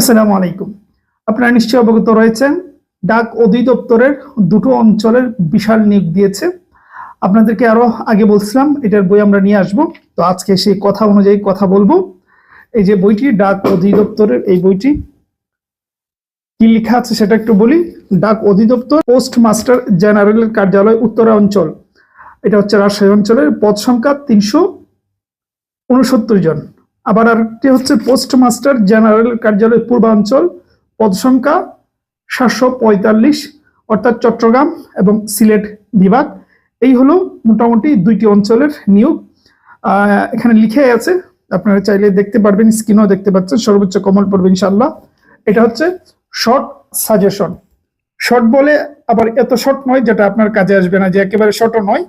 আসসালামু আলাইকুম। আপনারা নিশ্চয়ই অবগত রয়েছেন, ডাক অধিদপ্তরের দুটো অঞ্চলের বিশাল নিয়োগ দিয়েছে। আপনাদেরকে আরও আগে বলছিলাম, এটার বই আমরা নিয়ে আসব। তো আজকে সেই কথা অনুযায়ী কথা বলব। এই যে বইটি, ডাক অধিদপ্তরের এই বইটি, কি লেখা আছে সেটা একটু বলি। ডাক অধিদপ্তর পোস্ট মাস্টার জেনারেলের কার্যালয় উত্তরা অঞ্চল এটা হচ্ছে রাজশাহী অঞ্চলের পদ সংখ্যা তিনশো উনসত্তর জন। আবার আরেকটি হচ্ছে পোস্ট মাস্টার জেনারেল কার্যালয় পূর্বাঞ্চল, পদ সংখ্যা সাতশো পঁয়তাল্লিশ, অর্থাৎ চট্টগ্রাম এবং সিলেট বিভাগ। এই হলো মোটামুটি দুইটি অঞ্চলের নিয়োগ। এখানে লিখে আছে, আপনারা চাইলে দেখতে পারবেন, স্ক্রিনও দেখতে পাচ্ছেন, সর্বোচ্চ কমল পড়বে ইনশাল্লাহ এটা হচ্ছে শর্ট সাজেশন শর্ট বলে আবার এত শর্ট নয় যেটা আপনার কাজে আসবে না, যে একেবারে শর্টও নয়।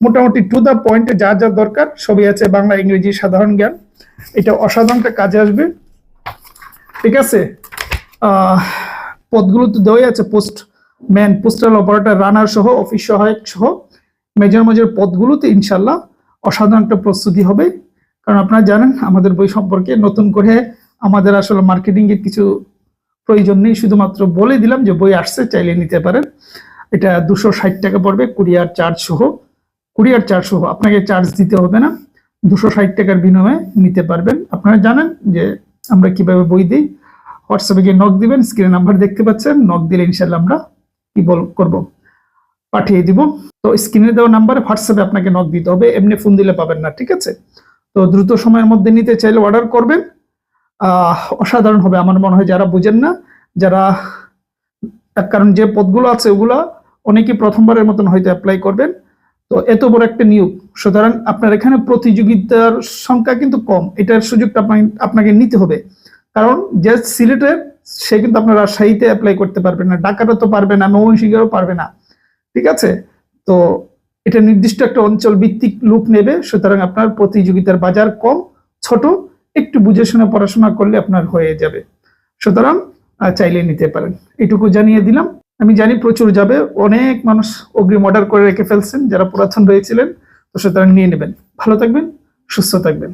মোটামুটি টু দ্য পয়েন্টে যা যা দরকার, সবই আছে বাংলা, ইংরেজি, সাধারণ জ্ঞান। এটা অসাধারণটা কাজে আসবে। ঠিক আছে? পদগুলো তো দেওয়াই আছে, post man, postal operator, runner সহ, অফিস সহায়ক সহ। মেজর মেজর পদগুলোতে ইনশাল্লাহ অসাধারণ একটা প্রস্তুতি হবে। কারণ আপনারা জানেন, আমাদের বই সম্পর্কে নতুন করে আমাদের আসলে মার্কেটিং এর কিছু প্রয়োজন নেই। শুধুমাত্র বলে দিলাম যে বই আসছে, চাইলে নিতে পারেন। এটা দুশো ষাট টাকা পড়বে কুরিয়ার চার্জ সহ। কুরিয়ার চার্জ সহ, আপনাকে চার্জ দিতে হবে না। দুশো ষাট টাকার বিনিময়ে নিতে পারবেন। আপনারা জানেন যে আমরা কীভাবে বই দিই। হোয়াটসঅ্যাপে গিয়ে নক দিবেন স্ক্রিনে নাম্বার দেখতে পাচ্ছেন। নক দিলে ইনশাল্লাহ আমরা কি বল, করব। পাঠিয়ে দিব। তো স্ক্রিনে দেওয়া নাম্বারে হোয়াটসঅ্যাপে আপনাকে নক দিতে হবে। এমনি ফোন দিলে পাবেন না, ঠিক আছে? তো দ্রুত সময়ের মধ্যে নিতে চাইলে অর্ডার করবেন। অসাধারণ হবে। আমার মনে হয় যারা বুঝেন না, যারা কারণ যে পদগুলো আছে ওগুলা অনেকেই প্রথমবারের মতন হয়তো অ্যাপ্লাই করবেন। তো এত বড় একটা নিয়োগ। সুতরাং আপনার এখানে প্রতিযোগিতার সংখ্যা কিন্তু কম। এটার সুযোগটা আপনাকে নিতে হবে। কারণ যে সিলেটের সে কিন্তু আপনার রাজশাহীতে অ্যাপ্লাই করতে পারবে না ঢাকাটা তো পারবে না, ময়মনসিংহেরও পারবে না। ঠিক আছে? তো এটা নির্দিষ্ট একটা অঞ্চল ভিত্তিক লুক নেবে। সুতরাং আপনার প্রতিযোগিতার বাজার কম, ছোট, একটু বুঝে শুনে পড়াশোনা করলে আপনার হয়ে যাবে। সুতরাং চাইলে নিতে পারেন। এটুকু জানিয়ে দিলাম। আমি জানি প্রচুর যাবে, অনেক মানুষ অগ্রিম অর্ডার করে রেখে ফেলছেন, যারা পুরাতন রয়েছিলেন, তো সুতরাং নিয়ে নেবেন। ভালো থাকবেন, সুস্থ থাকবেন।